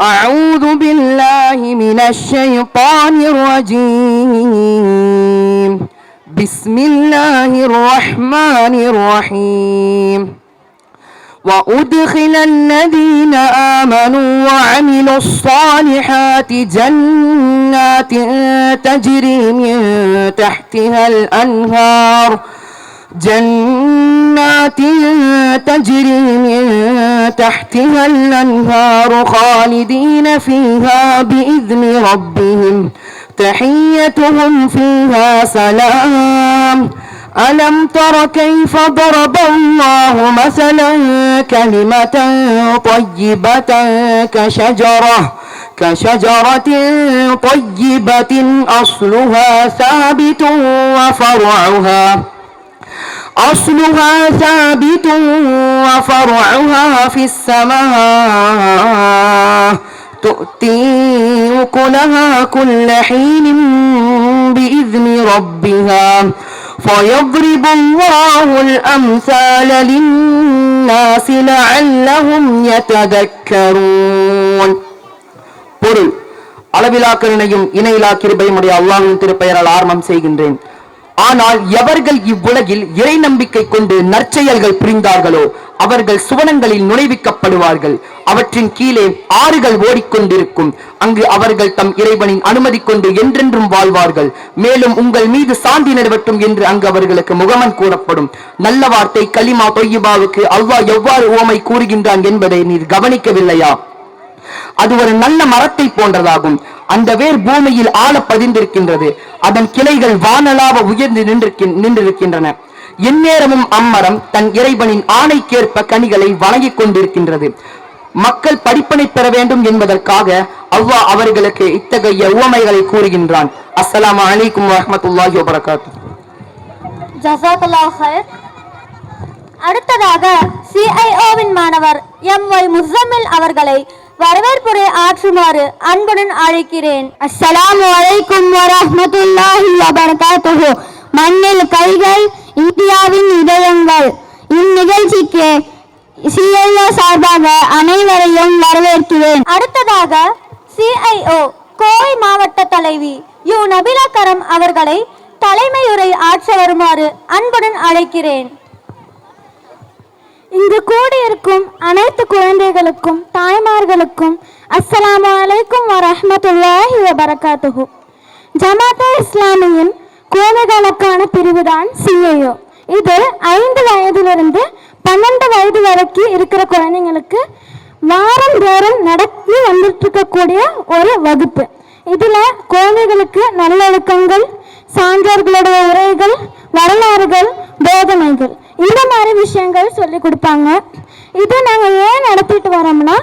أعوذ بالله من الشيطان الرجيم. بسم الله الرحمن الرحيم. وأدخل الذين آمنوا وعملوا الصالحات جنات تجري من تحتها الأنهار جنات تجري من تحتها الأنهار خالدين فيها بإذن ربهم. تحيتهم فيها سلام. ألم تر كيف ضرب الله مثلا كلمة طيبة كشجرة؟ كشجرة طيبة أصلها ثابت وفرعها. أصلها ثابت وفرعها في السماء تؤتي أكلها كل حين بإذن ربها فيضرب الله الأمثال للناس لعلهم يتذكرون பொருள் அளவிலா கருணையும் இணையிலா கிருபையும் உடைய அல்லாஹ்வின் திருப்பெயரால் ஆரம்பம் செய்கின்றேன் ஆனால் எவர்கள் இவ்வுலகில் இறை நம்பிக்கை கொண்டு நற்செயல்கள் புரிந்தார்களோ அவர்கள் சுவனங்களில் நுழைவிக்கப்படுவார்கள். அவற்றின் கீழே ஆறுகள் ஓடிக்கொண்டிருக்கும். அங்கு அவர்கள் தம் இறைவனின் அனுமதி கொண்டு என்றென்றும் வாழ்வார்கள். மேலும் உங்கள் மீது சாந்தி நிறுவட்டும் என்று அங்கு அவர்களுக்கு முகமன் கூறப்படும். நல்ல வார்த்தை கலிமா தொய்யிபாவுக்கு அவ்வா எவ்வாறு ஓமை கூறுகின்றான் என்பதை நீர் கவனிக்கவில்லையா? அது ஒரு நல்ல மரத்தை போன்றதாகும். அந்த வேர் பூமியில் ஆழ பதிந்திருக்கின்றது. அதன் கிளைகள் வானலாக உயர்ந்து நின்றிருக்கின்- நின்றிருக்கின்றன. எந்நேரமும் அம்மரம் தன் இறைவனின் ஆணைக்கேற்ப கனிகளை வழங்கிக் கொண்டிருக்கின்றது. மக்கள் படிப்பனை பெற வேண்டும் என்பதற்காக அவ்வா அவர்களுக்கு இத்தகைய உவமைகளை கூறுகின்றான். அஸ்லாம் அலைக்கும் வரமத்துல்லாஹி வபரகாத் அடுத்ததாக சிஐஓவின் மாணவர் எம் ஒய் முசமில் அவர்களை வரவேற்புரை ஆற்றுமாறு அன்புடன் அழைக்கிறேன். அஸ்ஸலாமு வலைக்கும் வரஹ்மத்துல்லாஹி வபரகாத்துஹு. மண்ணில் கைகள் இந்தியாவின் இதயங்கள். இந்நிகழ்ச்சிக்கு சிஐஓ சார்பாக அனைவரையும் வரவேற்கிறேன். அடுத்ததாக சிஐஓ கோவை மாவட்ட தலைவி யு நபிலா கரம் அவர்களை தலைமையுரை ஆற்ற வருமாறு அன்புடன் அழைக்கிறேன். இங்கு கூடியிருக்கும் அனைத்து குழந்தைகளுக்கும் தாய்மார்களுக்கும் அஸ்ஸலாமு அலைக்கும் வரஹ்மத்துல்லாஹி வபரகாத்துஹு. ஜமாத்தே இஸ்லாமியின் குழந்தைகளுக்கான பிரிவுதான் சிஏஓ இது ஐந்து வயதிலிருந்து பன்னெண்டு வயது வரைக்கும் இருக்கிற குழந்தைங்களுக்கு வாரம் தோறும் நடத்தி வந்துட்டு இருக்கக்கூடிய ஒரு வகுப்பு. இதில் குழந்தைகளுக்கு நல்லொழுக்கங்கள் சான்றோர்களுடைய உரைகள் வரலாறுகள் போதனைகள் இந்த மாதிரி விஷயங்கள் சொல்லி கொடுப்பாங்க இது நாங்கள் ஏன் நடத்திட்டு வரோம்னா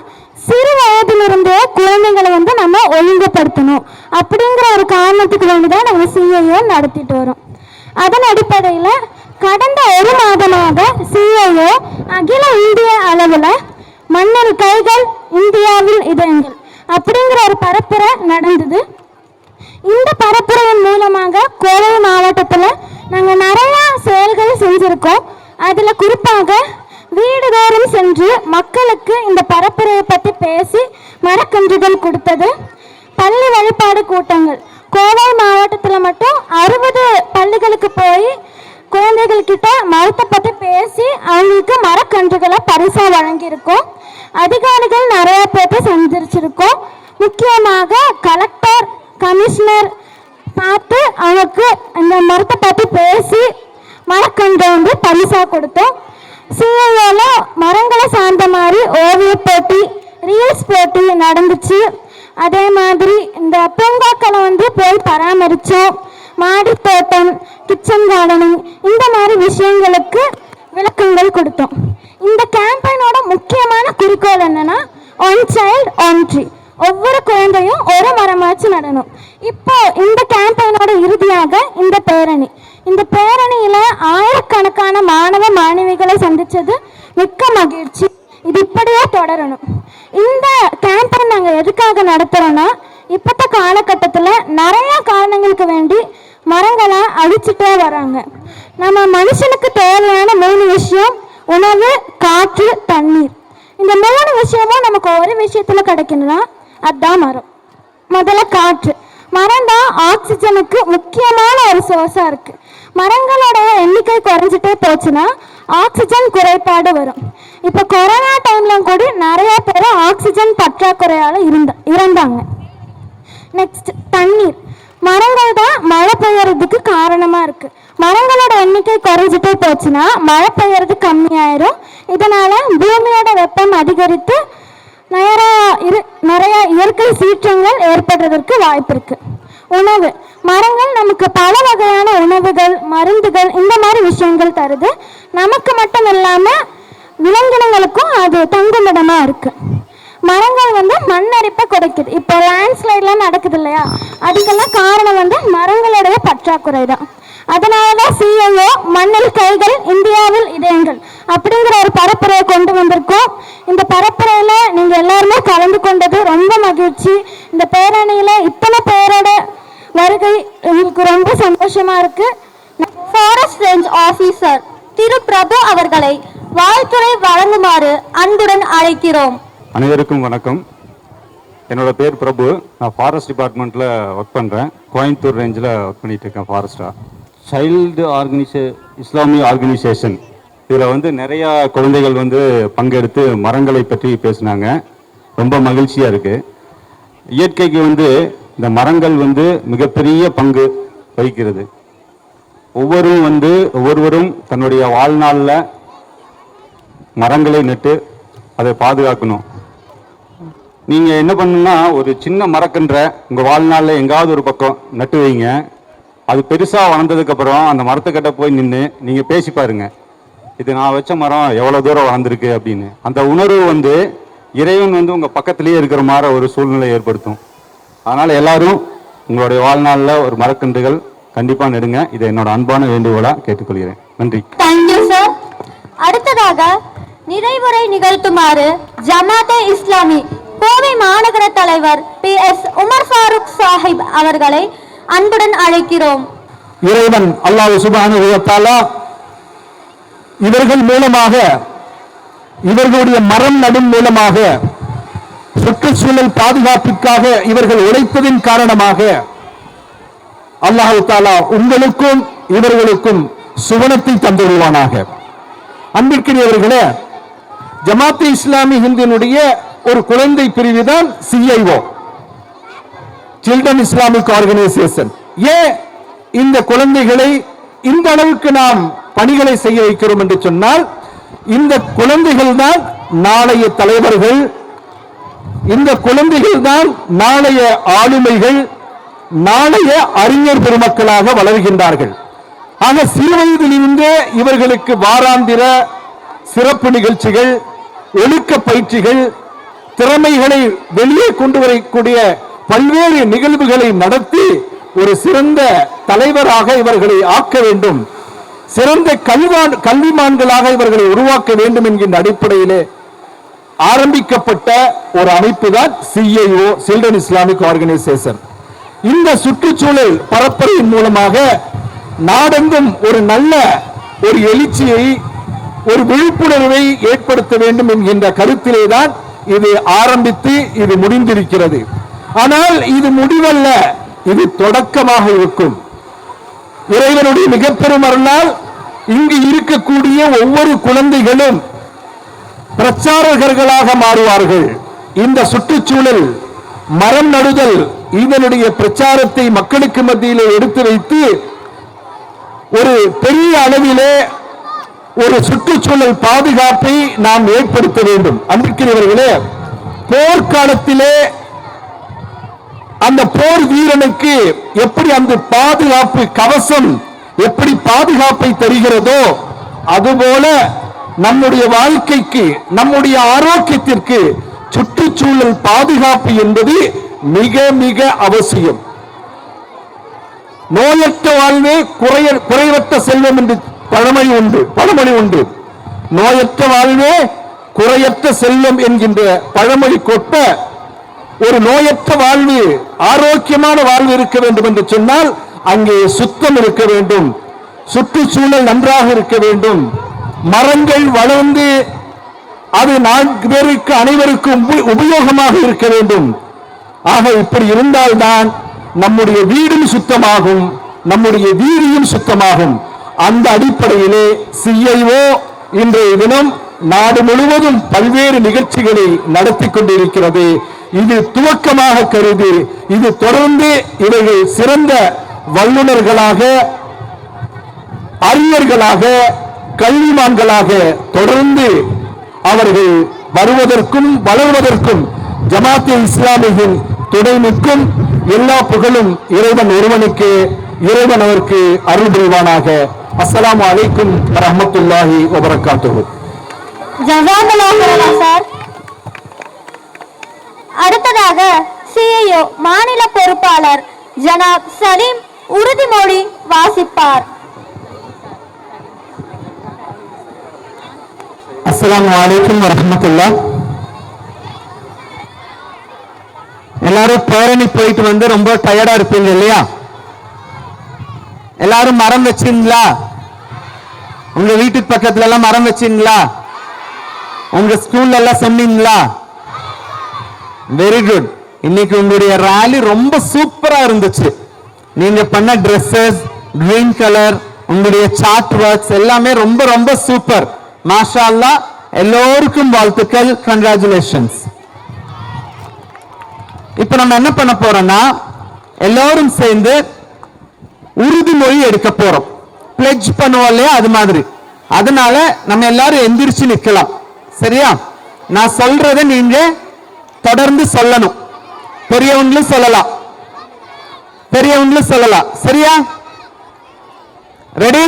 சிறு வயதிலிருந்தே குழந்தைகளை வந்து நம்ம ஒழுங்குபடுத்தணும் அப்படிங்கிற ஒரு காரணத்துக்கு வேண்டி தான் நாங்கள் சிஐஓ நடத்திட்டு வரோம் அதன் அடிப்படையில் கடந்த ஒரு மாதமாக சிஐஓ அகில இந்திய அளவில் மன்னர் கைகள் இந்தியாவில் இதயங்கள் அப்படிங்கிற ஒரு பரப்புரை நடந்தது. இந்த பரப்புரையின் மூலமாக கோவை மாவட்டத்தில் நாங்கள் நிறையா செயல்கள் செஞ்சுருக்கோம். அதில் குறிப்பாக வீடுதோறும் சென்று மக்களுக்கு இந்த பரப்புரையை பற்றி பேசி மரக்கன்றுகள் கொடுத்தது. பள்ளி வழிபாடு கூட்டங்கள். கோவை மாவட்டத்தில் மட்டும் அறுபது பள்ளிகளுக்கு போய் குழந்தைகள் கிட்ட மரத்தை பற்றி பேசி அவங்களுக்கு மரக்கன்றுகளை பரிசாக வழங்கியிருக்கோம். அதிகாரிகள் நிறைய பேர்த்த சந்திச்சிருக்கோம் முக்கியமாக கலெக்டர் கமிஷனர் பார்த்து அவங்களுக்கு இந்த மரத்தை பற்றி பேசி மரக்கன்றை வந்து பரிசாக கொடுத்தோம். சிஐஓவில் மரங்களை சார்ந்த மாதிரி ஓவிய போட்டி ரீல்ஸ் போட்டி நடந்துச்சு. அதே மாதிரி இந்த பூங்காக்களை வந்து போய் பராமரித்தோம் மாடி தோட்டம் கிச்சன் கார்டனிங் இந்த மாதிரி விஷயங்களுக்கு விளக்கங்கள் கொடுத்தோம். இந்த கேம்பெயினோட முக்கியமான குறிக்கோள் என்னன்னா ஒன் சைல்டு ஒன் ட்ரீ ஒவ்வொரு குழந்தையும் ஒரு மரமாச்சு நடணும். இப்போ இந்த கேம்பெயினோட இறுதியாக இந்த பேரணி. இந்த பேரணியில ஆயிரக்கணக்கான மாணவ மாணவிகளை சந்திச்சது மிக்க மகிழ்ச்சி. இது இப்படியே தொடரணும். இந்த கேம்பெயின் நாங்கள் எதுக்காக நடத்துறோம்னா இப்பத்த காலகட்டத்தில் நிறைய காரணங்களுக்கு வேண்டி மரங்களை அழிச்சிட்டே வராங்க. நம்ம மனுஷனுக்கு தேவையான மூணு விஷயம் உணவு காற்று தண்ணீர். இந்த மூணு விஷயமும் நமக்கு ஒரு விஷயத்துல கிடைக்கணும்னா முதல்ல காற்று. மரம் தான் ஆக்சிஜனுக்கு முக்கியமான ஒரு சோர்ஸா இருக்கு. மரங்களோட எண்ணிக்கை குறைஞ்சிட்டே போச்சுன்னா ஆக்சிஜன் குறைபாடு வரும். இப்போ கொரோனா டைம்ல கூட நிறைய பேர் ஆக்சிஜன் பற்றாக்குறையால் இருந்த இறந்தாங்க. நெக்ஸ்ட் தண்ணீர். மரங்கள் தான் மழை பெய்யறதுக்கு காரணமாக இருக்குது மரங்களோட எண்ணிக்கை குறைஞ்சிட்டே போச்சுன்னா மழை பெய்யறது கம்மியாயிரும். இதனால் பூமியோட வெப்பம் அதிகரித்து நிறையா இரு நிறையா இயற்கை சீற்றங்கள் ஏற்படுறதற்கு வாய்ப்பு இருக்குது உணவு. மரங்கள் நமக்கு பல வகையான உணவுகள் மருந்துகள் இந்த மாதிரி விஷயங்கள் தருது. நமக்கு மட்டும் இல்லாமல் விலங்கினங்களுக்கும் அது தங்குமிடமாக இருக்குது மரங்கள் வந்து மண்ணரிப்பை குறைக்குது இப்போ லேண்ட்ஸ்லைட்லாம் நடக்குது இல்லையா? அதுக்கெல்லாம் காரணம் வந்து மரங்களுடைய பற்றாக்குறை தான். அதனால தான் சிஎம்ஓ மண்ணில் கைகள் இந்தியாவில் இதயங்கள். அப்படிங்கிற ஒரு பரப்புரையை கொண்டு வந்திருக்கோம். இந்த பரப்புரையில் நீங்கள் எல்லாருமே கலந்து கொண்டது ரொம்ப மகிழ்ச்சி. இந்த பேரணியில் இத்தனை பேரோட வருகை எங்களுக்கு ரொம்ப சந்தோஷமாக இருக்குது forest range officer Thiru Prabhu அவர்களை வாழ்த்துறை வழங்குமாறு அன்புடன் அழைக்கிறோம். அனைவருக்கும் வணக்கம். என்னோட பேர் பிரபு. நான் ஃபாரஸ்ட் டிபார்ட்மெண்ட்டில் ஒர்க் பண்ணுறேன் கோயம்புத்தூர் ரேஞ்சில் ஒர்க் பண்ணிகிட்டு இருக்கேன் ஃபாரஸ்டாக சைல்டு ஆர்கனைசே இஸ்லாமிய ஆர்கனைசேஷன் இதில் வந்து நிறையா குழந்தைகள் வந்து பங்கெடுத்து மரங்களை பற்றி பேசினாங்க. ரொம்ப மகிழ்ச்சியாக இருக்குது இயற்கைக்கு வந்து இந்த மரங்கள் வந்து மிகப்பெரிய பங்கு வகிக்கிறது. ஒவ்வொரும் வந்து ஒவ்வொருவரும் தன்னுடைய வாழ்நாளில் மரங்களை நட்டு அதை பாதுகாக்கணும். நீங்கள் என்ன பண்ணுன்னா ஒரு சின்ன மரக்கன்ற உங்கள் வாழ்நாளில் எங்காவது ஒரு பக்கம் நட்டு வைங்க. அது பெருசாக வளர்ந்ததுக்கப்புறம் அந்த மரத்துக்கிட்ட போய் நின்று நீங்கள் பேசி பாருங்க. இது நான் வச்ச மரம் எவ்வளோ தூரம் வளர்ந்துருக்கு அப்படின்னு. அந்த உணர்வு வந்து இறைவன் வந்து உங்கள் பக்கத்துலேயே இருக்கிற மாதிரி ஒரு சூழ்நிலை ஏற்படுத்தும். அதனால் எல்லாரும் உங்களுடைய வாழ்நாளில் ஒரு மரக்கன்றுகள் கண்டிப்பாக நெடுங்க. இதை என்னோட அன்பான வேண்டுகோளாக கேட்டுக்கொள்கிறேன். நன்றி. தேங்க்யூ சார் அடுத்ததாக நிறைவுரை நிகழ்த்துமாறு ஜமாத்தே இஸ்லாமி கோவை மாநகர தலைவர் பி எஸ் உமர் ஃபாரூக் சாஹிப் அவர்களை அன்புடன் அழைக்கிறோம். இறைவன் அல்லாஹ் சுபானு இவர்கள் மூலமாக இவர்களுடைய மரம் நடும் மூலமாக சுற்றுச்சூழல் பாதுகாப்பிற்காக இவர்கள் உழைப்பதின் காரணமாக அல்லாஹு தாலா உங்களுக்கும் இவர்களுக்கும் சுவனத்தை தந்துவிடுவானாக அன்பிற்கினியவர்களே ஜமாத் இஸ்லாமி ஹிந்தினுடைய ஒரு குழந்தை பிரிவு தான் சிஐஓ சில்ட்ரன் இஸ்லாமிக் ஆர்கனைசேஷன் ஏன் இந்த குழந்தைகளை இந்த அளவுக்கு நாம் பணிகளை செய்ய வைக்கிறோம் என்று சொன்னால் இந்த குழந்தைகள் தான் நாளைய தலைவர்கள் இந்த குழந்தைகள் தான் நாளைய ஆளுமைகள் நாளைய அறிஞர் பெருமக்களாக வளர்கின்றார்கள். ஆக சிறுவயதிலிருந்தே இவர்களுக்கு வாராந்திர சிறப்பு நிகழ்ச்சிகள் ஒழுக்க பயிற்சிகள் திறமைகளை வெளியே கொண்டு வரக்கூடிய பல்வேறு நிகழ்வுகளை நடத்தி ஒரு சிறந்த தலைவராக இவர்களை ஆக்க வேண்டும். சிறந்த கல்வான் கல்விமான்களாக இவர்களை உருவாக்க வேண்டும் என்கின்ற அடிப்படையிலே ஆரம்பிக்கப்பட்ட ஒரு அமைப்பு தான் சிஐஓ சில்ட்ரன் இஸ்லாமிக் ஆர்கனைசேஷன் இந்த சுற்றுச்சூழல் பரப்புரையின் மூலமாக நாடெங்கும் ஒரு நல்ல ஒரு எழுச்சியை ஒரு விழிப்புணர்வை ஏற்படுத்த வேண்டும் என்கின்ற கருத்திலே தான் இது ஆரம்பித்து இது முடிந்திருக்கிறது. ஆனால் இது முடிவல்ல இது தொடக்கமாக இருக்கும். இறைவனுடைய மிகப்பெரும் அருளால் இங்கு இருக்கக்கூடிய ஒவ்வொரு குழந்தைகளும் பிரச்சாரகர்களாக மாறுவார்கள். இந்த சுற்றுச்சூழல் மரம் நடுதல் இதனுடைய பிரச்சாரத்தை மக்களுக்கு மத்தியிலே எடுத்து வைத்து ஒரு பெரிய அளவிலே ஒரு சுற்றுச்சூழல் பாதுகாப்பை நாம் ஏற்படுத்த வேண்டும். அன்பிற்கிறவர்களே போர்க்காலத்திலே அந்த போர் வீரனுக்கு எப்படி அந்த பாதுகாப்பு கவசம் எப்படி பாதுகாப்பை தருகிறதோ அதுபோல நம்முடைய வாழ்க்கைக்கு நம்முடைய ஆரோக்கியத்திற்கு சுற்றுச்சூழல் பாதுகாப்பு என்பது மிக மிக அவசியம். நோயற்ற வாழ்வே குறைய குறைவற்ற செல்வம் என்று பழமொழி உண்டு பழமொழி உண்டு. நோயற்ற வாழ்வே குறையற்ற செல்வம் என்கின்ற பழமொழி கொட்ட ஒரு நோயற்ற வாழ்வு ஆரோக்கியமான வாழ்வு இருக்க வேண்டும் என்று சொன்னால் அங்கே சுத்தம் இருக்க வேண்டும். சுற்றுச்சூழல் நன்றாக இருக்க வேண்டும். மரங்கள் வளர்ந்து அது நான்கு பேருக்கு அனைவருக்கும் உபயோகமாக இருக்க வேண்டும். ஆக இப்படி இருந்தால்தான் நம்முடைய வீடும் சுத்தமாகும் நம்முடைய வீதியும் சுத்தமாகும். அந்த அடிப்படையிலே சிஐஓ இன்றைய தினம் நாடு முழுவதும் பல்வேறு நிகழ்ச்சிகளை நடத்தி கொண்டிருக்கிறது. இது துவக்கமாக கருதி இது தொடர்ந்து இவர்கள் சிறந்த வல்லுநர்களாக அறிஞர்களாக கல்விமான்களாக தொடர்ந்து அவர்கள் வருவதற்கும் வளர்வதற்கும் ஜமாத்தே இஸ்லாமியின் துணை நிற்கும். எல்லா புகழும் இறைவன் ஒருவனுக்கு இறைவன் அவருக்கு அருள் புரிவானாக அஸ்ஸலாமு அலைக்கும் ரஹ்மத்துல்லாஹி வபரகாத்துஹு. ஜசாகலா சார் அடுத்ததாக சிஐஓ மாநில பொறுப்பாளர் ஜனாப் சலீம் உறுதிமொழி வாசிப்பார் அஸ்ஸலாமு அலைக்கும் வரஹ்மத்துல்லாஹ் எல்லாரும் பேரணி போயிட்டு வந்து ரொம்ப டயர்டா இருப்பீங்க இல்லையா எல்லாரும் மரம் வச்சீங்களா உங்க வீட்டுக்கு பக்கத்துல எல்லாம் மரம் வச்சீங்களா? உங்க ஸ்கூல்ல எல்லாம் சொன்னீங்களா? வெரி குட் இன்னைக்கு உங்களுடைய ரேலி ரொம்ப சூப்பரா இருந்துச்சு. நீங்க பண்ண ட்ரெஸ்ஸஸ் கிரீன் கலர் உங்களுடைய சார்ட் ஒர்க்ஸ் எல்லாமே ரொம்ப ரொம்ப சூப்பர் மாஷா எல்லோருக்கும் வாழ்த்துக்கள். கங்க்ராச்சுலேஷன்ஸ் இப்ப நம்ம என்ன பண்ண போறோம்னா எல்லோரும் சேர்ந்து உறுதிமொழி எடுக்க போறோம். பிளெஜ் பண்ணுவோம் இல்லையா அது மாதிரி. அதனால நம்ம எல்லாரும் எந்திரிச்சு நிக்கலாம் சரியா? நான் சொல்றத நீங்க தொடர்ந்து சொல்லணும். பெரியவங்களும் சொல்லலாம். பெரியவங்களும் சொல்லலாம். சரியா? ரெடி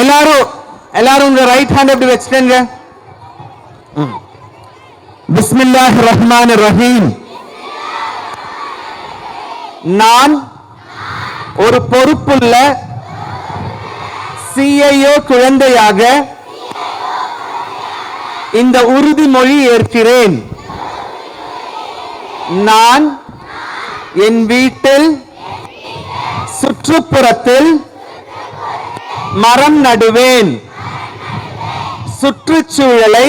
எல்லாரும் எல்லாரும் உங்க ரைட் ஹேண்ட் எப்படி வச்சுட்டேங்க? பிஸ்மில்லாஹ் ரஹ்மான் ரஹீம் நான் ஒரு பொறுப்புள்ள சிஐஓ குழந்தையாக இந்த உறுதிமொழி ஏற்கிறேன். நான் என் வீட்டில் சுற்றுப்புறத்தில் மரம் நடுவேன். சுற்றுச்சூழலை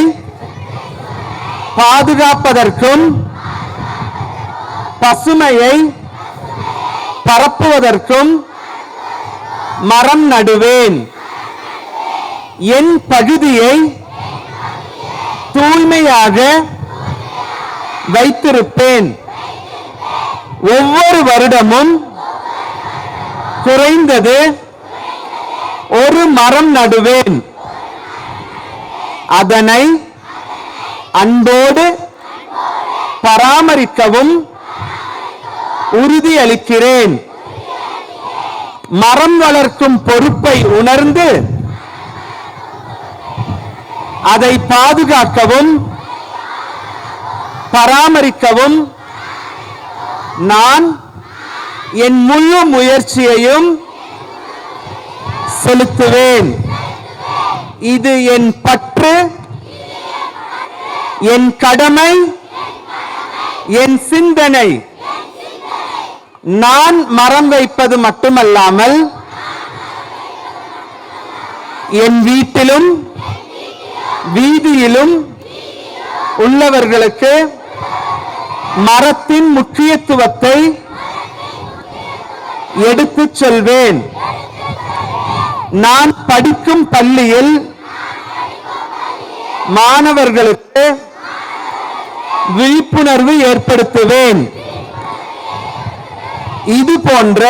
பாதுகாப்பதற்கும் பசுமையை பரப்புவதற்கும் மரம் நடுவேன். என் பகுதியை தூய்மையாக வைத்திருப்பேன். ஒவ்வொரு வருடமும் குறைந்தது ஒரு மரம் நடுவேன். அதனை அன்போடு பராமரிக்கவும் உறுதியளிக்கிறேன். மரம் வளர்க்கும் பொறுப்பை உணர்ந்து அதை பாதுகாக்கவும் பராமரிக்கவும் நான் என் முழு முயற்சியையும் செலுத்துவேன். இது என் பற்று. என் கடமை என் சிந்தனை. நான் மரம் வைப்பது மட்டுமல்லாமல் என் வீட்டிலும் வீதியிலும் உள்ளவர்களுக்கு மரத்தின் முக்கியத்துவத்தை எடுத்துச் செல்வேன். நான் படிக்கும் பள்ளியில் மாணவர்களுக்கு விழிப்புணர்வு ஏற்படுத்துவேன். இது போன்ற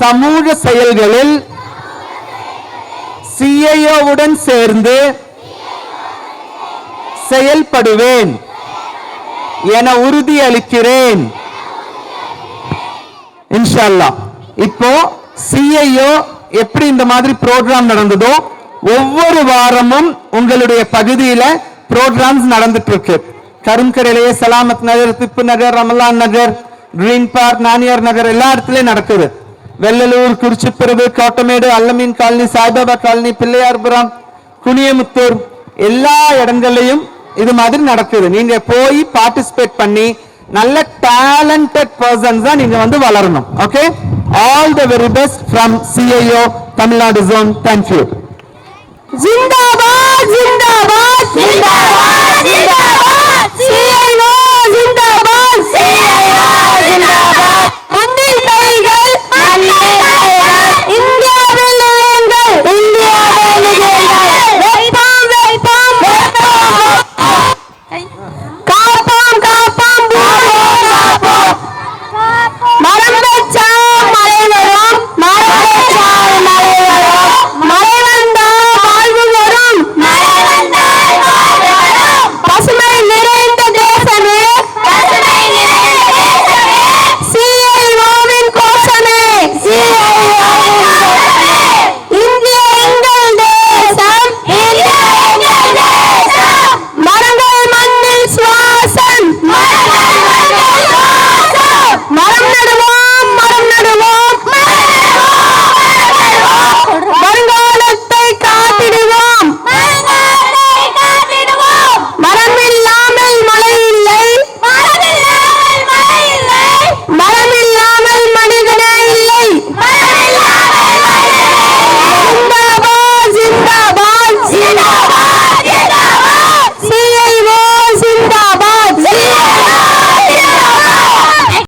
சமூக செயல்களில் சிஐஓவுடன் சேர்ந்து செயல்படுவேன் என உறுதியளிக்கிறேன். இன்ஷா இப்போ சிஐஓ எப்படி இந்த மாதிரி ப்ரோக்ராம் நடந்ததோ ஒவ்வொரு வாரமும் உங்களுடைய பகுதியில ப்ரோக்ராம்ஸ் நடந்துட்டு இருக்கு கரும்கரையிலேயே சலாமத் நகர் திப்பு நகர் ரமலான் நகர் கிரீன் பார்க் நானியார் நகர் எல்லா இடத்துலயும் நடக்குது. வெள்ளலூர் குறிச்சிப்பிரவு கோட்டமேடு அல்லமீன் காலனி சாய்பாபா காலனி பிள்ளையார்புரம் குனியமுத்தூர் எல்லா இடங்கள்லையும் இது மாதிரி நடக்குது. நீங்க போய் பார்ட்டிசிபேட் பண்ணி நல்ல டேலண்டட் பர்சன்ஸ் தான் நீங்க வந்து வளரணும். Okay all the very best from CIO Tamil Nadu zone thank you zindabad ஜிந்தாபாத். ஜிந்தாபாத் ஜிந்தாபாத். சிஐஓ ஜிந்தாபாத். சிஐஓ ஜிந்தாபாத். முந்தில் தைகள் மண்ணில்